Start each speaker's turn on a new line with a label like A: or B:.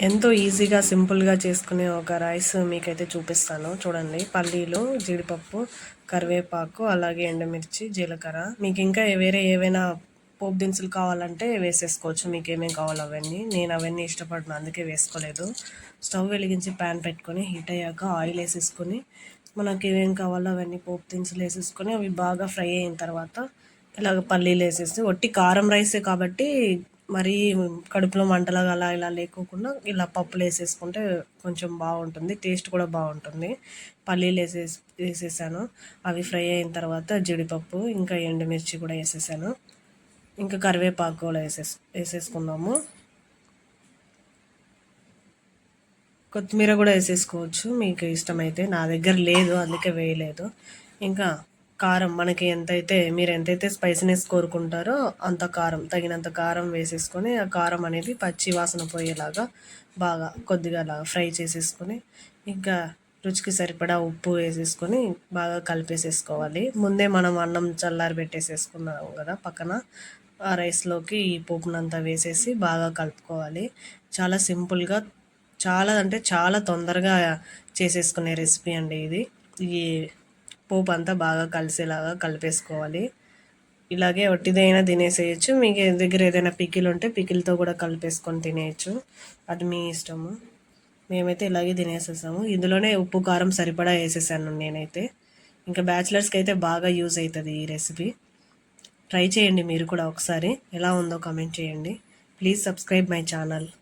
A: ఎంతో ఈజీగా సింపుల్గా చేసుకునే ఒక రైస్ మీకైతే చూపిస్తాను. చూడండి పల్లీలు జీడిపప్పు కరివేపాకు అలాగే ఎండుమిర్చి జీలకర్ర. మీకు ఇంకా వేరే ఏవైనా పోపు దినుసులు కావాలంటే వేసేసుకోవచ్చు. మీకు ఏమేమి కావాలో అవన్నీ. నేను అవన్నీ ఇష్టపడిన అందుకే వేసుకోలేదు. స్టవ్ వెలిగించి ప్యాన్ పెట్టుకొని హీట్ అయ్యాక ఆయిల్ వేసేసుకొని మనకి ఏమేమి కావాలో అవన్నీ పోపు దినుసులు వేసేసుకొని అవి బాగా ఫ్రై అయిన తర్వాత ఇలాగ పల్లీలు వేసేసి ఒట్టి కారం రైసే కాబట్టి మరీ కడుపులో మంటలాగా అలా ఇలా లేకోకుండా ఇలా పప్పులు వేసేసుకుంటే కొంచెం బాగుంటుంది టేస్ట్ కూడా బాగుంటుంది. పల్లీలు వేసేసి వేసేసాను. అవి ఫ్రై అయిన తర్వాత జీడిపప్పు ఇంకా ఎండుమిర్చి కూడా వేసేసాను. ఇంకా కరివేపాకు కూడా వేసేసి వేసేసుకున్నాము కొత్తిమీర కూడా వేసేసుకోవచ్చు. మీకు ఇష్టమైతే నా దగ్గర లేదు అందుకే వేయలేదు. ఇంకా కారం మనకి ఎంతైతే మీరు ఎంతైతే స్పైసీనెస్ కోరుకుంటారో అంత కారం తగినంత కారం వేసేసుకొని ఆ కారం అనేది పచ్చి వాసన పోయేలాగా బాగా కొద్దిగా అలా ఫ్రై చేసేసుకొని ఇంకా రుచికి సరిపడా ఉప్పు వేసేసుకొని బాగా కలిపేసేసుకోవాలి. ముందే మనం అన్నం చల్లారి పెట్టేసేసుకున్నాం కదా పక్కన ఆ రైస్లోకి ఈ పోపునంతా వేసేసి బాగా కలుపుకోవాలి. చాలా సింపుల్గా చాలా అంటే చాలా తొందరగా చేసేసుకునే రెసిపీ అండి ఇది. ఈ పోపు అంతా బాగా కలిసేలాగా కలిపేసుకోవాలి. ఇలాగే ఒట్టిదైనా తినేసేయచ్చు. మీకు దగ్గర ఏదైనా పికిల్ ఉంటే పికిల్తో కూడా కలిపేసుకొని తినేయచ్చు. అది మీ ఇష్టము. మేమైతే ఇలాగే తినేసేసాము. ఇందులోనే ఉప్పు కారం సరిపడా వేసేసాను నేనైతే. ఇంకా బ్యాచిలర్స్కి అయితే బాగా యూజ్ అవుతుంది ఈ రెసిపీ. ట్రై చేయండి మీరు కూడా ఒకసారి. ఎలా ఉందో కమెంట్ చేయండి. Please subscribe my channel.